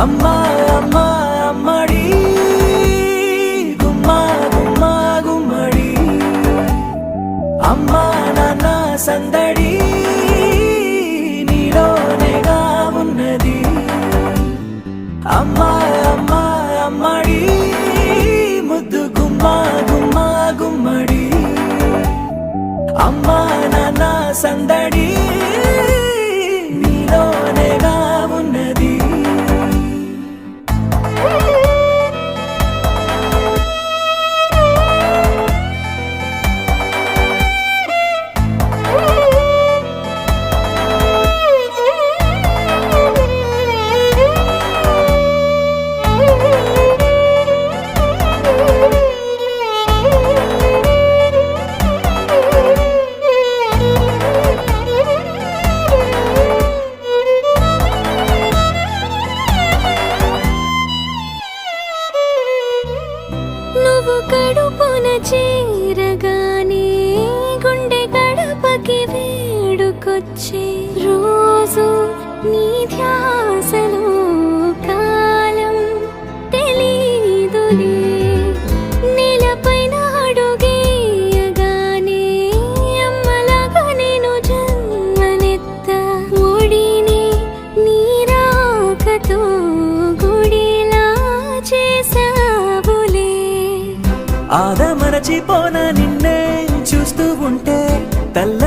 అమ్మా అమ్మా అమ్మడి. గుమ్మా గుమ్మా గుమ్మడి. అమ్మా నాన్న సందడి. నీలోనేగా ఉన్నది. అమ్మా అమ్మా అమ్మడి. ముద్దు గుమ్మా గుమ్మా గుమ్మడి. అమ్మా నాన్న సందడి. వేడుకొచ్చే రోజు నీ ధ్యాసలో కాలం తెలీదులే నేలపైన అడుగేయగానే అమ్మలాగా నేను జన్మనెత్త ఒడిని నీరాకతో గుడిలా చేసావులే ఆదమరచిపోన నిన్నే చూస్తూ ఉంటే తల్ల